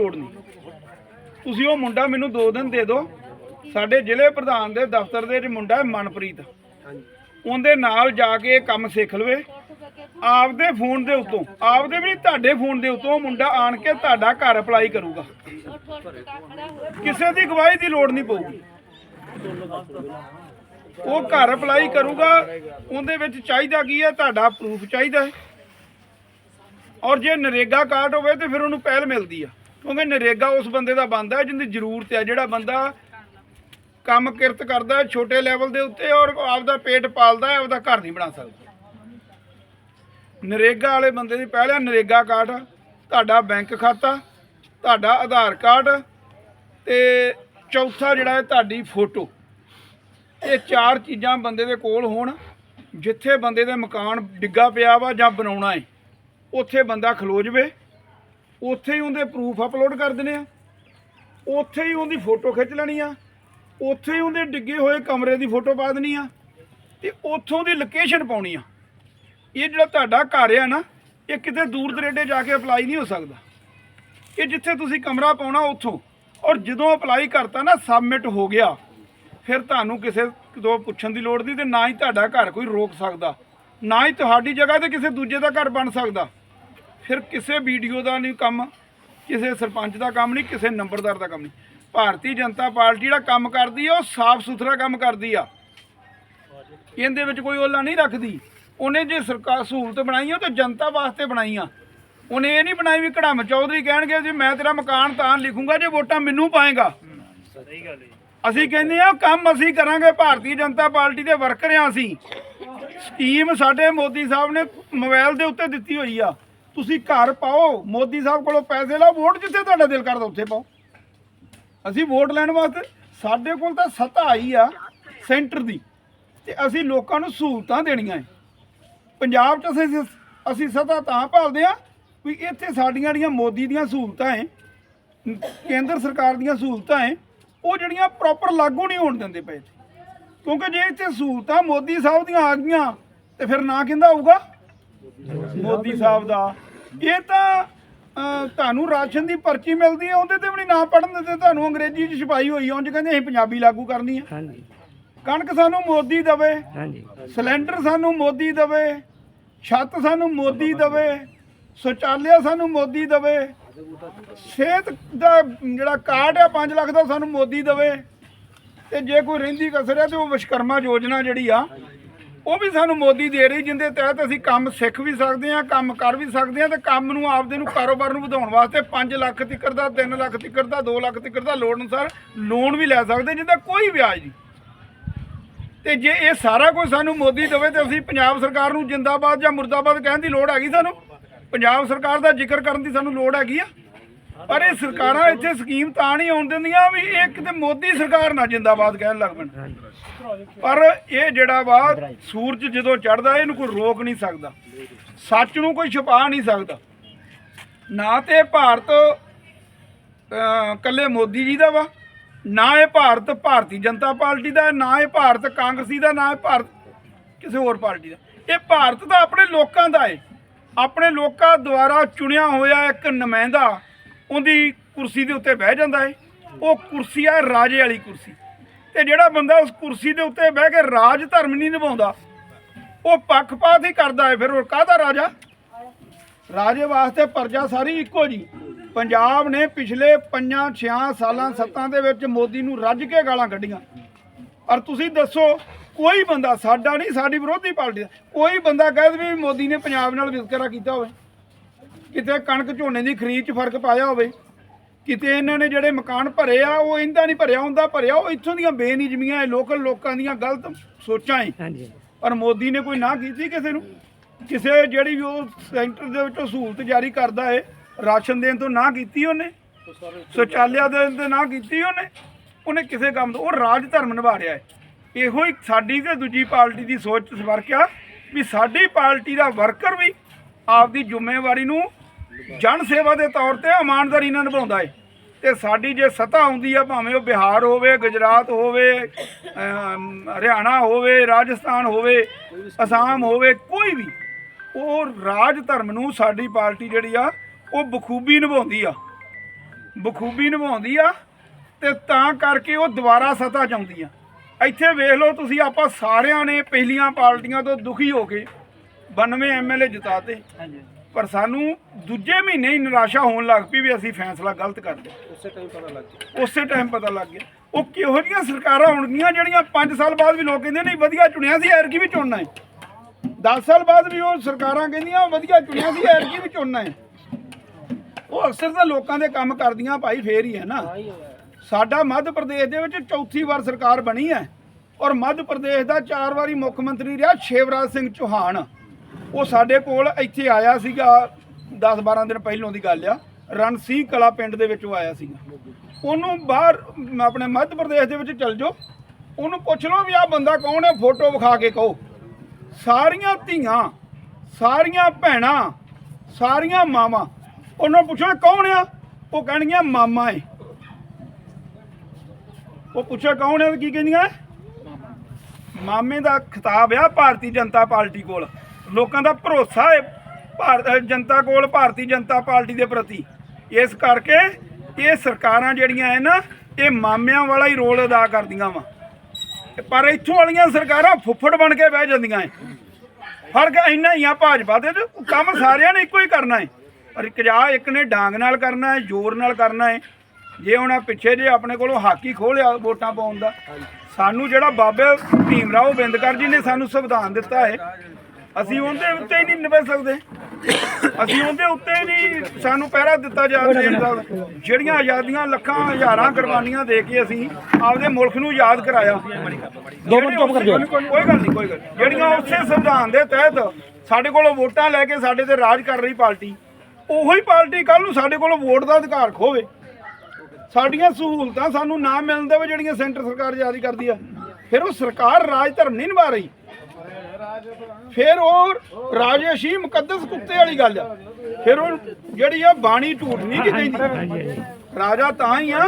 ਲੋੜ ਨਹੀਂ। ਤੁਸੀਂ ਉਹ ਮੁੰਡਾ ਮੈਨੂੰ ਦੋ ਦਿਨ ਦੇ ਦਿਓ। ਸਾਡੇ ਜ਼ਿਲ੍ਹੇ ਪ੍ਰਧਾਨ ਦੇ ਦਫ਼ਤਰ ਦੇ ਮੁੰਡਾ ਹੈ ਮਨਪ੍ਰੀਤ। ਉਹਦੇ ਨਾਲ ਜਾ ਕੇ ਇਹ ਕੰਮ ਸਿੱਖ ਲਵੇ। ਆਪਦੇ ਫੋਨ ਦੇ ਉੱਤੋਂ ਆਪਦੇ ਵੀ ਨਹੀਂ ਤੁਹਾਡੇ ਫੋਨ ਦੇ ਉੱਤੋਂ ਮੁੰਡਾ ਆਣ ਕੇ ਤੁਹਾਡਾ ਘਰ ਅਪਲਾਈ ਕਰੂਗਾ। ਕਿਸੇ ਦੀ ਗਵਾਹੀ ਦੀ ਲੋੜ ਨਹੀਂ ਪਊਗੀ। ਉਹ ਘਰ ਅਪਲਾਈ ਕਰੂਗਾ। ਉਹਦੇ ਵਿੱਚ ਚਾਹੀਦਾ ਕੀ ਹੈ? ਤੁਹਾਡਾ ਪ੍ਰੂਫ ਚਾਹੀਦਾ ਹੈ। ਔਰ ਜੇ ਨਰੇਗਾ ਕਾਰਡ ਹੋਵੇ ਤੇ ਫਿਰ ਉਹਨੂੰ ਪਹਿਲ ਮਿਲਦੀ ਆ। ਕਿਉਂਕਿ ਨਰੇਗਾ ਉਸ ਬੰਦੇ ਦਾ ਬੰਦਾ ਜਿਹਦੀ ਜ਼ਰੂਰਤ ਹੈ। ਜਿਹੜਾ ਬੰਦਾ ਕੰਮ ਕਿਰਤ ਕਰਦਾ ਛੋਟੇ ਲੈਵਲ ਦੇ ਉੱਤੇ ਔਰ ਆਪਦਾ ਪੇਟ ਪਾਲਦਾ ਹੈ, ਆਪਦਾ ਘਰ ਨਹੀਂ ਬਣਾ ਸਕਦਾ। ਨਰੇਗਾ ਵਾਲੇ ਬੰਦੇ ਦੀ ਪਹਿਲਾ ਨਰੇਗਾ ਕਾਰਡ, ਤੁਹਾਡਾ ਬੈਂਕ ਖਾਤਾ, ਤੁਹਾਡਾ ਆਧਾਰ ਕਾਰਡ ਤੇ ਚੌਥਾ ਜਿਹੜਾ ਹੈ ਤੁਹਾਡੀ ਫੋਟੋ। ਇਹ ਚਾਰ ਚੀਜ਼ਾਂ ਬੰਦੇ ਦੇ ਕੋਲ ਹੋਣ, ਜਿੱਥੇ ਬੰਦੇ ਦੇ ਮਕਾਨ ਡਿੱਗਾ ਪਿਆ ਵਾ ਜਾਂ ਬਣਾਉਣਾ ਹੈ, ਉੱਥੇ ਬੰਦਾ ਖਲੋ ਜਵੇ। ਉੱਥੇ ਹੀ ਉਹਦੇ ਪ੍ਰੂਫ ਅਪਲੋਡ ਕਰ ਦਿੰਦੇ ਆ। ਉੱਥੇ ਹੀ ਉਹਦੀ ਫੋਟੋ ਖਿੱਚ ਲੈਣੀ ਆ। ਉੱਥੇ ਹੀ ਉਹਦੇ ਡਿੱਗੇ ਹੋਏ ਕਮਰੇ ਦੀ ਫੋਟੋ ਪਾ ਦੇਣੀ ਆ। ਤੇ ਉੱਥੋਂ ਦੀ ਲੋਕੇਸ਼ਨ ਪਾਉਣੀ ਆ। ਇਹ ਜਿਹੜਾ ਤੁਹਾਡਾ ਘਰ ਆ ਨਾ, ਇਹ ਕਿਤੇ ਦੂਰ ਦਰੇਡੇ ਜਾ ਕੇ ਅਪਲਾਈ ਨਹੀਂ ਹੋ ਸਕਦਾ। ਇਹ ਜਿੱਥੇ ਤੁਸੀਂ ਕਮਰਾ ਪਾਉਣਾ ਉੱਥੋਂ, ਔਰ ਜਦੋਂ ਅਪਲਾਈ ਕਰਤਾ ਨਾ ਸਬਮਿਟ ਹੋ ਗਿਆ, ਫਿਰ ਤੁਹਾਨੂੰ ਕਿਸੇ ਤੋਂ ਪੁੱਛਣ ਦੀ ਲੋੜ ਨਹੀਂ ਤੇ ਨਾ ਹੀ ਤੁਹਾਡਾ ਘਰ ਕੋਈ ਰੋਕ ਸਕਦਾ। ਨਾ ਹੀ ਤੁਹਾਡੀ ਜਗ੍ਹਾ ਤੇ ਕਿਸੇ ਦੂਜੇ ਦਾ ਘਰ ਬਣ ਸਕਦਾ। ਫਿਰ ਕਿਸੇ ਵੀਡੀਓ ਦਾ ਨਹੀਂ ਕੰਮ ਕਿਸੇ ਸਰਪੰਚ ਦਾ ਕੰਮ ਨਹੀਂ ਕਿਸੇ ਨੰਬਰਦਾਰ ਦਾ ਕੰਮ ਨਹੀਂ। ਭਾਰਤੀ ਜਨਤਾ ਪਾਰਟੀ ਜਿਹੜਾ ਕੰਮ ਕਰਦੀ ਆ ਉਹ ਸਾਫ਼ ਸੁਥਰਾ ਕੰਮ ਕਰਦੀ ਆ। ਇਹਦੇ ਵਿੱਚ ਕੋਈ ਓਲਾ ਨਹੀਂ ਰੱਖਦੀ। ਉਹਨੇ ਜੇ ਸਰਕਾਰ ਸਹੂਲਤ ਬਣਾਈ ਆ ਉਹ ਤਾਂ ਜਨਤਾ ਵਾਸਤੇ ਬਣਾਈ ਆ। ਉਹਨੇ ਇਹ ਨਹੀਂ ਬਣਾਈ ਵੀ ਕੜਮ ਚੌਧਰੀ ਕਹਿਣਗੇ ਜੀ ਮੈਂ ਤੇਰਾ ਮਕਾਨ ਤਾਂ ਲਿਖੂੰਗਾ ਜੇ ਵੋਟਾਂ ਮੈਨੂੰ ਪਾਏਗਾ। ਅਸੀਂ ਕਹਿੰਦੇ ਆ ਕੰਮ ਅਸੀਂ ਕਰਾਂਗੇ ਭਾਰਤੀ ਜਨਤਾ ਪਾਰਟੀ ਦੇ ਵਰਕਰ ਆ ਅਸੀਂ। ਸਕੀਮ ਸਾਡੇ ਮੋਦੀ ਸਾਹਿਬ ਨੇ ਮੋਬਾਈਲ ਦੇ ਉੱਤੇ ਦਿੱਤੀ ਹੋਈ ਆ। ਤੁਸੀਂ ਘਰ ਪਾਓ, ਮੋਦੀ ਸਾਹਿਬ ਕੋਲੋਂ ਪੈਸੇ ਲਓ, ਵੋਟ ਜਿੱਥੇ ਤੁਹਾਡਾ ਦਿਲ ਕਰਦਾ ਉੱਥੇ ਪਾਓ। ਅਸੀਂ ਵੋਟ ਲੈਣ ਵਾਸਤੇ, ਸਾਡੇ ਕੋਲ ਤਾਂ ਸੱਤਾ ਆਈ ਆ ਸੈਂਟਰ ਦੀ, ਤੇ ਅਸੀਂ ਲੋਕਾਂ ਨੂੰ ਸਹੂਲਤਾਂ ਦੇਣੀਆਂ ਹੈ ਪੰਜਾਬ 'ਚ ਅਸੀਂ ਅਸੀਂ ਸੱਤਾ ਤਾਂ ਭਾਲਦੇ ਆ ਵੀ ਇੱਥੇ ਸਾਡੀਆਂ ਜਿਹੜੀਆਂ ਮੋਦੀ ਦੀਆਂ ਸਹੂਲਤਾਂ ਹੈ ਕੇਂਦਰ ਸਰਕਾਰ ਦੀਆਂ ਸਹੂਲਤਾਂ ਹੈ ਉਹ ਜਿਹੜੀਆਂ ਪ੍ਰੋਪਰ ਲਾਗੂ ਨਹੀਂ ਹੋਣ ਦਿੰਦੇ ਪਏ ਕਿਉਂਕਿ ਜੇ ਇੱਥੇ ਸਹੂਲਤਾਂ ਮੋਦੀ ਸਾਹਿਬ ਦੀਆਂ ਆ ਗਈਆਂ, ਤੇ ਫਿਰ ਨਾ ਕਹਿੰਦਾ ਹੋਊਗਾ ਮੋਦੀ ਸਾਹਿਬ ਦਾ। ਇਹ ਤਾਂ ਤੁਹਾਨੂੰ ਰਾਸ਼ਨ ਦੀ ਪਰਚੀ ਮਿਲਦੀ ਹੈ ਉਹਦੇ ਤੇ ਵੀ ਨਾਂ ਪੜਨ ਦਿੰਦੇ। ਤੁਹਾਨੂੰ ਅੰਗਰੇਜ਼ੀ 'ਚ ਛਪਾਈ ਹੋਈ ਉਂਝ ਕਹਿੰਦੇ ਅਸੀਂ ਪੰਜਾਬੀ ਲਾਗੂ ਕਰਨੀ ਹੈ ਹਾਂਜੀ। ਕਣਕ ਸਾਨੂੰ ਮੋਦੀ ਦਵੇ ਹਾਂਜੀ। ਸਿਲੰਡਰ ਸਾਨੂੰ ਮੋਦੀ ਦਵੇ ਛੱਤ ਸਾਨੂੰ ਮੋਦੀ ਦਵੇ ਸ਼ੌਚਾਲਿਆ ਸਾਨੂੰ ਮੋਦੀ ਦਵੇ ਸਿਹਤ ਦਾ ਜਿਹੜਾ ਕਾਰਡ ਹੈ 5 ਲੱਖ ਦਾ ਸਾਨੂੰ ਮੋਦੀ ਦਵੇ। ਤੇ ਜੇ ਕੋਈ ਰਹਿੰਦੀ ਕਸਰ ਹੈ ਤੇ ਉਹ ਵਿਸ਼ਕਰਮਾ ਯੋਜਨਾ ਜਿਹੜੀ ਆ ਉਹ ਵੀ ਸਾਨੂੰ ਮੋਦੀ ਦੇ ਰਹੀ ਜਿੰਦੇ ਤਹਿਤ ਅਸੀਂ ਕੰਮ ਸਿੱਖ ਵੀ ਸਕਦੇ ਹਾਂ, ਕੰਮ ਕਰ ਵੀ ਸਕਦੇ ਹਾਂ ਤੇ ਕੰਮ ਨੂੰ ਆਪਦੇ ਨੂੰ ਕਾਰੋਬਾਰ ਨੂੰ ਵਧਾਉਣ ਵਾਸਤੇ 5 ਲੱਖ ਤੱਕ ਦਾ 3 ਲੱਖ ਤੱਕ ਦਾ 2 ਲੱਖ ਤੱਕ ਦਾ ਲੋੜ ਅਨੁਸਾਰ ਲੋਨ ਵੀ ਲੈ ਸਕਦੇ ਜਿਹਦਾ ਕੋਈ ਵਿਆਜ ਨਹੀਂ। ਤੇ ਜੇ ਇਹ ਸਾਰਾ ਕੁਝ ਸਾਨੂੰ ਮੋਦੀ ਦੇਵੇ ਤੇ ਅਸੀਂ ਪੰਜਾਬ ਸਰਕਾਰ ਨੂੰ ਜਿੰਦਾਬਾਦ ਜਾਂ ਮੁਰਦਾਬਾਦ ਕਹਿਣ ਦੀ ਲੋੜ ਹੈਗੀ ਸਾਨੂੰ? ਪੰਜਾਬ ਸਰਕਾਰ ਦਾ ਜ਼ਿਕਰ ਕਰਨ ਦੀ ਸਾਨੂੰ ਲੋੜ ਹੈਗੀ ਆ? ਪਰ ਇਹ ਸਰਕਾਰਾਂ ਇੱਥੇ ਸਕੀਮ ਤਾਂ ਨਹੀਂ ਆਉਣ ਦਿੰਦੀਆਂ ਵੀ ਇਹ ਕਿਤੇ ਮੋਦੀ ਸਰਕਾਰ ਨਾ ਜਿੰਦਾਬਾਦ ਕਹਿਣ ਲੱਗ ਪੈਣ। ਪਰ ਇਹ ਜਿਹੜਾ ਵਾ ਸੂਰਜ ਜਦੋਂ ਚੜਦਾ ਇਹਨੂੰ ਕੋਈ ਰੋਕ ਨਹੀਂ ਸਕਦਾ। ਸੱਚ ਨੂੰ ਕੋਈ ਛੁਪਾ ਨਹੀਂ ਸਕਦਾ। ਨਾ ਤੇ ਇਹ ਭਾਰਤ ਅਹ, ਕੱਲੇ ਮੋਦੀ ਜੀ ਦਾ ਵਾ ਨਾ ਇਹ ਭਾਰਤ ਭਾਰਤੀ ਜਨਤਾ ਪਾਰਟੀ ਦਾ ਨਾ ਇਹ ਭਾਰਤ ਕਾਂਗਰਸੀ ਦਾ ਨਾ ਇਹ ਭਾਰਤ ਕਿਸੇ ਹੋਰ ਪਾਰਟੀ ਦਾ। ਇਹ ਭਾਰਤ ਤਾਂ ਆਪਣੇ ਲੋਕਾਂ ਦਾ ਹੈ ਆਪਣੇ ਲੋਕਾਂ ਦੁਆਰਾ ਚੁਣਿਆ ਹੋਇਆ ਇੱਕ ਨੁਮਾਇੰਦਾ ਉਹਦੀ ਕੁਰਸੀ ਦੇ ਉੱਤੇ ਬਹਿ ਜਾਂਦਾ ਹੈ ਉਹ ਕੁਰਸੀ ਹੈ ਰਾਜੇ ਵਾਲੀ ਕੁਰਸੀ। ਤੇ ਜਿਹੜਾ ਬੰਦਾ ਉਸ ਕੁਰਸੀ ਦੇ ਉੱਤੇ ਬਹਿ ਕੇ ਰਾਜ ਧਰਮ ਨਹੀਂ ਨਿਭਾਉਂਦਾ, ਉਹ ਪੱਖਪਾਤ ਹੀ ਕਰਦਾ ਹੈ ਫਿਰ ਉਹ ਕਾਹਦਾ ਰਾਜਾ? ਰਾਜੇ ਵਾਸਤੇ ਪਰਜਾ ਸਾਰੀ ਇੱਕੋ ਜੀ। ਪੰਜਾਬ ਨੇ ਪਿਛਲੇ 5 6 ਸਾਲਾਂ, ਸੱਤਾਂ ਦੇ ਵਿੱਚ ਮੋਦੀ ਨੂੰ ਰੱਜ ਕੇ ਗਾਲਾਂ ਕੱਢੀਆਂ। ਪਰ ਤੁਸੀਂ ਦੱਸੋ, ਕੋਈ ਬੰਦਾ ਸਾਡਾ ਨਹੀਂ, ਸਾਡੀ ਵਿਰੋਧੀ ਪਾਰਟੀ ਦਾ। ਕੋਈ ਬੰਦਾ ਕਹਿ ਦੇਵੇ ਵੀ ਮੋਦੀ ਨੇ ਪੰਜਾਬ ਨਾਲ ਵਿਤਕਰਾ ਕੀਤਾ ਹੋਵੇ। ਕਿਤੇ ਕਣਕ ਝੋਨੇ ਦੀ ਖਰੀਦ 'ਚ ਫ਼ਰਕ ਪਾਇਆ ਹੋਵੇ ਕਿਤੇ ਇਹਨਾਂ ਨੇ ਜਿਹੜੇ ਮਕਾਨ ਭਰੇ ਆ ਉਹ ਇਹਦਾ ਨਹੀਂ ਭਰਿਆ ਹੁੰਦਾ ਭਰਿਆ ਉਹ ਇੱਥੋਂ ਦੀਆਂ ਬੇਨਿਜਮੀਆਂ ਹੈ ਲੋਕਲ ਲੋਕਾਂ ਦੀਆਂ ਗਲਤ ਸੋਚਾਂ ਹੈ ਹਾਂਜੀ। ਪਰ ਮੋਦੀ ਨੇ ਕੋਈ ਨਾ ਕੀਤੀ ਕਿਸੇ ਨੂੰ ਕਿਸੇ ਜਿਹੜੀ ਵੀ ਉਹ ਸੈਂਟਰ ਦੇ ਵਿੱਚੋਂ ਸਹੂਲਤ ਜਾਰੀ ਕਰਦਾ ਹੈ ਰਾਸ਼ਨ ਦੇਣ ਤੋਂ ਨਾ ਕੀਤੀ ਉਹਨੇ ਸ਼ੌਚਾਲਿਆ ਦੇਣ ਤੇ ਨਾ ਕੀਤੀ ਉਹਨੇ ਉਹਨੇ ਕਿਸੇ ਕੰਮ ਤੋਂ ਉਹ ਰਾਜ ਧਰਮ ਨਿਭਾ ਰਿਹਾ ਹੈ ਇਹੋ ਹੀ ਸਾਡੀ ਤੇ ਦੂਜੀ ਪਾਰਟੀ ਦੀ ਸੋਚ ਸਵਰਕਿਆ ਵੀ ਸਾਡੀ ਪਾਰਟੀ ਦਾ ਵਰਕਰ ਵੀ ਆਪਦੀ ਜ਼ਿੰਮੇਵਾਰੀ ਨੂੰ ਜਨ ਸੇਵਾ ਦੇ ਤੌਰ ਤੇ ਇਮਾਨਦਾਰੀ ਨਾਲ ਨਿਭਾਉਂਦਾ ਹੈ ਤੇ ਸਾਡੀ ਜੇ ਸਤਾ ਆਉਂਦੀ ਆ, ਭਾਵੇਂ ਉਹ ਬਿਹਾਰ ਹੋਵੇ, ਗੁਜਰਾਤ ਹੋਵੇ ਹਰਿਆਣਾ ਹੋਵੇ, ਰਾਜਸਥਾਨ ਹੋਵੇ, ਅਸਾਮ ਹੋਵੇ, ਕੋਈ ਵੀ, ਉਹ ਰਾਜ ਧਰਮ ਨੂੰ ਸਾਡੀ ਪਾਰਟੀ ਜਿਹੜੀ ਆ, ਉਹ ਬਖੂਬੀ ਨਿਭਾਉਂਦੀ ਆ। ਬਖੂਬੀ ਨਿਭਾਉਂਦੀ ਆ ਤੇ ਤਾਂ ਕਰਕੇ ਉਹ ਦੁਬਾਰਾ ਸੱਤਾ ਚਾਹੁੰਦੀ ਆ। ਇੱਥੇ ਵੇਖ ਲਓ ਤੁਸੀਂ, ਆਪਾਂ ਸਾਰਿਆਂ ਨੇ ਪਹਿਲੀਆਂ ਪਾਰਟੀਆਂ ਤੋਂ ਦੁਖੀ ਹੋ ਕੇ 92 ਐਮਐਲਏ ਜਿਤਾਤੇ। ਹਾਂਜੀ। ਪਰ ਸਾਨੂੰ ਦੂਜੇ ਮਹੀਨੇ ਹੀ ਨਿਰਾਸ਼ਾ ਹੋਣ ਲੱਗ ਪਈ ਵੀ ਅਸੀਂ ਫੈਸਲਾ ਗਲਤ ਕਰ ਲਿਆ। ਉਸੇ ਟਾਈਮ ਪਤਾ ਲੱਗ ਗਿਆ। ਉਸੇ ਟਾਈਮ ਪਤਾ ਲੱਗ ਗਿਆ। ਉਹ ਕਿਹੋ ਜਿਹੀਆਂ ਸਰਕਾਰਾਂ ਹੋਣਗੀਆਂ ਜਿਹੜੀਆਂ 5 ਸਾਲ ਬਾਅਦ ਵੀ ਲੋਕ ਕਹਿੰਦੇ ਨਹੀਂ ਵਧੀਆ ਚੁਣਿਆ ਸੀ ਐਰਕੀ ਵੀ ਚੁਣਨਾ ਹੈ। 10 ਸਾਲ ਬਾਅਦ ਵੀ ਉਹ ਸਰਕਾਰਾਂ ਕਹਿੰਦੀਆਂ ਵਧੀਆ ਚੁਣਿਆ ਸੀ ਐਰਕੀ ਵੀ ਚੁਣਨਾ ਹੈ। ਉਹ ਅਕਸਰ ਤਾਂ ਲੋਕਾਂ ਦੇ ਕੰਮ ਕਰਦੀਆਂ ਭਾਈ ਫੇਰ ਹੀ ਹੈ ਨਾ। ਸਾਡਾ ਮੱਧ ਪ੍ਰਦੇਸ਼ ਦੇ ਵਿੱਚ ਚੌਥੀ ਵਾਰ ਸਰਕਾਰ ਬਣੀ ਹੈ। ਔਰ ਮੱਧ ਪ੍ਰਦੇਸ਼ ਦਾ ਚਾਰ ਵਾਰੀ ਮੁੱਖ ਮੰਤਰੀ ਰਿਹਾ ਸ਼ਿਵਰਾਜ ਸਿੰਘ ਚੌਹਾਨ। ਉਹ ਸਾਡੇ ਕੋਲ ਇੱਥੇ ਆਇਆ ਸੀਗਾ 10-12 ਦਿਨ ਪਹਿਲੋਂ ਦੀ ਗੱਲ ਆ ਰਣਸੀ ਕਲਾ ਪਿੰਡ ਦੇ ਵਿੱਚ ਉਹ ਆਇਆ ਸੀਗਾ। ਉਹਨੂੰ ਬਾਹਰ, ਆਪਣੇ ਮੱਧ ਪ੍ਰਦੇਸ਼ ਦੇ ਵਿੱਚ ਚਲ ਜਾਓ, ਉਹਨੂੰ ਪੁੱਛ ਲਓ ਵੀ ਆਹ ਬੰਦਾ ਕੌਣ ਹੈ ਫੋਟੋ ਵਿਖਾ ਕੇ ਕਹੋ। ਸਾਰੀਆਂ ਧੀਆਂ, ਸਾਰੀਆਂ ਭੈਣਾਂ, ਸਾਰੀਆਂ ਮਾਵਾਂ, ਉਹਨਾਂ ਨੂੰ ਪੁੱਛੋ ਕੌਣ ਆ? ਉਹ ਕਹਿਣਗੀਆਂ ਮਾਮਾ ਏ। ਉਹ ਪੁੱਛਿਆ ਕੌਣ ਹੈ ਕੀ ਕਹਿੰਦੀਆਂ? ਮਾਮੇ ਦਾ ਖਿਤਾਬ ਆ, ਭਾਰਤੀ ਜਨਤਾ ਪਾਰਟੀ ਕੋਲ। ਲੋਕਾਂ ਦਾ ਭਰੋਸਾ ਹੈ ਭਾਰਤ ਜਨਤਾ ਕੋਲ, ਭਾਰਤੀ ਜਨਤਾ ਪਾਰਟੀ ਦੇ ਪ੍ਰਤੀ। ਇਸ ਕਰਕੇ ਇਹ ਸਰਕਾਰਾਂ ਜਿਹੜੀਆਂ ਐ ਨਾ, ਇਹ ਮਾਮਿਆਂ ਵਾਲਾ ਹੀ ਰੋਲ ਅਦਾ ਕਰਦੀਆਂ ਵਾ। ਪਰ ਇੱਥੋਂ ਵਾਲੀਆਂ ਸਰਕਾਰਾਂ ਫੁੱਫੜ ਬਣ ਕੇ ਬਹਿ ਜਾਂਦੀਆਂ ਐ। ਫ਼ਰਕ ਇੰਨਾ ਹੀ ਆ ਭਾਜਪਾ ਦੇ ਕੰਮ ਸਾਰਿਆਂ ਨੇ ਇੱਕੋ ਹੀ ਕਰਨਾ ਹੈ ਪਰ ਇੱਕ ਇੱਕ ਨੇ ਡਾਂਗ ਨਾਲ ਕਰਨਾ ਹੈ ਜ਼ੋਰ ਨਾਲ ਕਰਨਾ ਹੈ ਜੇ ਹੁਣ ਆਹ ਪਿੱਛੇ ਜੇ ਆਪਣੇ ਕੋਲੋਂ ਹਾਕੀ ਖੋਲਿਆ ਵੋਟਾਂ ਪਾਉਣ ਦਾ, ਸਾਨੂੰ ਜਿਹੜਾ ਬਾਬੇ ਭੀਮ ਰਾਓ ਬਿੰਦਕਰ ਜੀ ਨੇ ਸਾਨੂੰ ਸੰਵਿਧਾਨ ਦਿੱਤਾ ਹੈ ਅਸੀਂ ਉਹਦੇ ਉੱਤੇ ਹੀ ਨਹੀਂ ਨਿਭਾ ਸਕਦੇ। ਅਸੀਂ ਉਹਦੇ ਉੱਤੇ ਹੀ ਨਹੀਂ ਸਾਨੂੰ ਪਹਿਰਾ ਦਿੱਤਾ ਜਾ ਦਾ ਜਿਹੜੀਆਂ ਆਜ਼ਾਦੀਆਂ ਲੱਖਾਂ ਹਜ਼ਾਰਾਂ ਕੁਰਬਾਨੀਆਂ ਦੇ ਕੇ ਅਸੀਂ ਆਪਦੇ ਮੁਲਕ ਨੂੰ ਯਾਦ ਕਰਾਇਆ। ਦੋ ਮਿੰਟ ਚੁੱਪ ਕਰ ਜਾਓ। ਕੋਈ ਗੱਲ ਨਹੀਂ ਕੋਈ ਗੱਲ। ਜਿਹੜੀਆਂ ਉਸੇ ਸੰਵਿਧਾਨ ਦੇ ਤਹਿਤ ਸਾਡੇ ਕੋਲੋਂ ਵੋਟਾਂ ਲੈ ਕੇ ਸਾਡੇ ਤੇ ਰਾਜ ਕਰ ਰਹੀ ਪਾਰਟੀ ਉਹੀ ਪਾਰਟੀ ਕੱਲ ਨੂੰ ਸਾਡੇ ਕੋਲੋਂ ਵੋਟ ਦਾ ਅਧਿਕਾਰ ਖੋਵੇ। ਸਾਡੀਆਂ ਸਹੂਲਤਾਂ ਸਾਨੂੰ ਨਾ ਮਿਲਣ ਦੇਵੇ ਜਿਹੜੀਆਂ ਸੈਂਟਰ ਸਰਕਾਰ ਜਾਰੀ ਕਰਦੀ ਆ। ਫਿਰ ਉਹ ਸਰਕਾਰ ਰਾਜ ਧਰਮ ਨਹੀਂ ਨਿਭਾ ਰਹੀ। ਫਿਰ ਉਹ ਰਾਜੇਸ਼ੀ ਮੁਕੱਦਸ ਕੁੱਤੇ ਵਾਲੀ ਗੱਲ ਆ। ਫਿਰ ਉਹ ਜਿਹੜੀ ਆ ਬਾਣੀ ਝੂਠ ਨਹੀਂ ਕਿ ਕਹਿੰਦੀ ਰਾਜਾ ਤਾਂ ਹੀ ਆ।